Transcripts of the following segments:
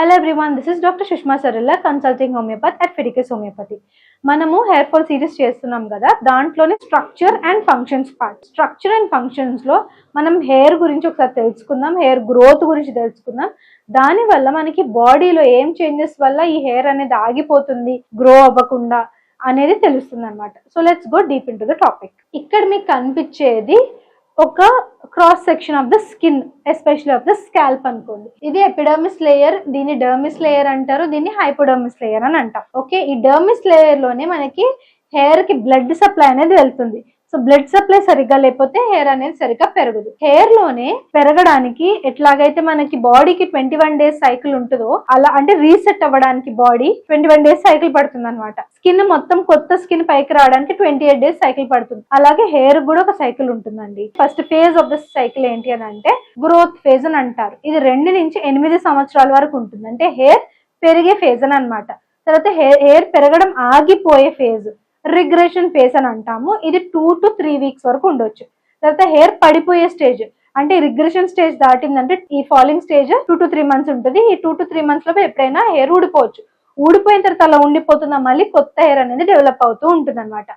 Hello everyone this is doctor Sushma Saralla consulting homeopathy at Fiticus homeopathy మనము hair fall series చేస్తున్నాం కదా దాంట్లోనే structure and functions part structure and ఫంక్షన్స్లో మనం hair గురించి ఒకసారి తెలుసుకుందాం హెయిర్ గ్రోత్ గురించి తెలుసుకుందాం. దానివల్ల మనకి బాడీలో ఏం చేంజెస్ వల్ల ఈ హెయిర్ అనేది ఆగిపోతుంది గ్రో అవ్వకుండా అనేది తెలుస్తుంది అనమాట so let's go deep into the topic ఇక్కడ మీకు కనిపించేది ఒక cross section of the skin especially of the scalp అనుకోండి. ఇది ఎపిడర్మిస్ లేయర్ దీన్ని డర్మిస్ లేయర్ అంటారు దీన్ని హైపోడర్మిస్ లేయర్ అని అంటాం. ఓకే ఈ డర్మిస్ లేయర్లోనే మనకి హెయిర్కి బ్లడ్ సప్లై అనేది వెళ్తుంది. సో బ్లడ్ సప్లై సరిగ్గా లేకపోతే హెయిర్ అనేది సరిగ్గా పెరగదు. హెయిర్లోనే పెరగడానికి ఎట్లాగైతే మనకి బాడీకి ట్వంటీ వన్ డేస్ సైకిల్ ఉంటుందో అలా అంటే రీసెట్ అవ్వడానికి body twenty one days cycle పడుతుంది అనమాట స్కిన్ మొత్తం కొత్త స్కిన్ పైకి రావడానికి ట్వంటీ ఎయిట్ డేస్ సైకిల్ పడుతుంది. అలాగే హెయిర్ కూడా ఒక సైకిల్ ఉంటుందండి. First phase of the cycle ఏంటి అని అంటే గ్రోత్ ఫేజ్ అని అంటారు. ఇది రెండు నుంచి ఎనిమిది సంవత్సరాల వరకు ఉంటుంది. అంటే హెయిర్ పెరిగే ఫేజ్ అని అనమాట తర్వాత హెయిర్ హెయిర్ పెరగడం ఆగిపోయే ఫేజ్ రిగ్రెషన్ ఫేస్ అని అంటాము. ఇది టూ టు త్రీ వీక్స్ వరకు ఉండొచ్చు. తర్వాత హెయిర్ పడిపోయే స్టేజ్. అంటే రిగ్రెషన్ స్టేజ్ దాటిందంటే ఈ falling stage two to three months ఉంటుంది. ఈ టూ టు త్రీ మంత్స్లో ఎప్పుడైనా హెయిర్ ఊడిపోవచ్చు. ఊడిపోయిన తర్వాత అలా ఉండిపోతుందా మళ్ళీ కొత్త హెయిర్ అనేది డెవలప్ అవుతూ ఉంటుంది అనమాట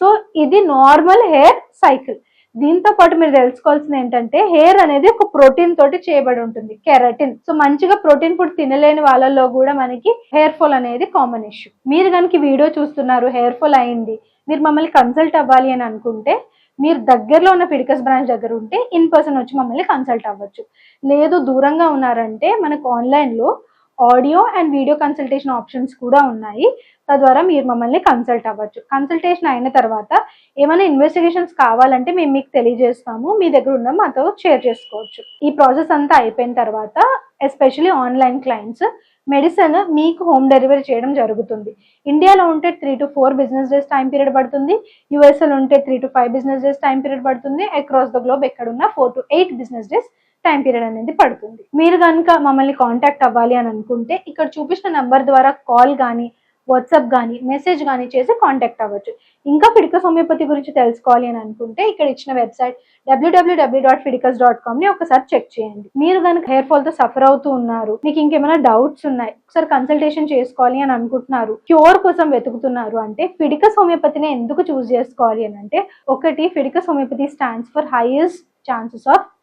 సో ఇది నార్మల్ హెయిర్ సైకిల్. దీంతో పాటు మీరు తెలుసుకోవాల్సింది ఏంటంటే హెయిర్ అనేది ఒక ప్రోటీన్ తోటి చేయబడి ఉంటుంది కెరటిన్ సో మంచిగా ప్రోటీన్ ఫుడ్ తినలేని వాళ్ళలో కూడా మనకి హెయిర్ ఫాల్ అనేది కామన్ ఇష్యూ మీరు కనుక వీడియో చూస్తున్నారు హెయిర్ ఫాల్ అయింది మీరు మమ్మల్ని కన్సల్ట్ అవ్వాలి అని అనుకుంటే మీరు దగ్గరలో ఉన్న ఫిడికస్ బ్రాంచ్ దగ్గర ఉంటే ఇన్ పర్సన్ వచ్చి మమ్మల్ని కన్సల్ట్ అవ్వచ్చు. లేదు దూరంగా ఉన్నారంటే మనకు ఆన్లైన్లో audio and video consultation options కూడా ఉన్నాయి. తద్వారా మీరు మమ్మల్ని కన్సల్ట్ అవ్వచ్చు. కన్సల్టేషన్ అయిన తర్వాత ఏమైనా ఇన్వెస్టిగేషన్స్ కావాలంటే మేము మీకు తెలియజేస్తాము. మీ దగ్గర ఉన్న మాతో షేర్ చేసుకోవచ్చు. ఈ ప్రాసెస్ అంతా అయిపోయిన తర్వాత ఎస్పెషలీ ఆన్లైన్ క్లయింట్స్ మెడిసిన్ మీకు హోమ్ డెలివరీ చేయడం జరుగుతుంది. ఇండియాలో ఉంటే three to four business days time period పడుతుంది. యూఎస్ఎల్ ఉంటే three to five business days time period పడుతుంది. అక్రాస్ ద గ్లోబ్ ఎక్కడున్న four to eight business days time period అనేది పడుతుంది. మీరు కనుక మమ్మల్ని కాంటాక్ట్ అవ్వాలి అని అనుకుంటే ఇక్కడ చూపించిన నంబర్ ద్వారా కాల్ కానీ వాట్సాప్ కానీ మెసేజ్ కానీ చేసి కాంటాక్ట్ అవ్వచ్చు. ఇంకా ఫిడికస్ హోమియోపతి గురించి తెలుసుకోవాలి అని అనుకుంటే ఇక్కడ ఇచ్చిన website WWW dot Fiticus dot కామ్ని ఒకసారి చెక్ చేయండి. మీరు కనుక హెయిర్ ఫాల్తో సఫర్ అవుతూ ఉన్నారు మీకు ఇంకేమైనా డౌట్స్ ఉన్నాయి ఒకసారి కన్సల్టేషన్ చేసుకోవాలి అని అనుకుంటున్నారు క్యూర్ కోసం వెతుకుతున్నారు అంటే ఫిడికస్ హోమియోపతిని ఎందుకు చూస్ చేసుకోవాలి అని అంటే ఒకటి Fiticus homeopathy stands for highest chances of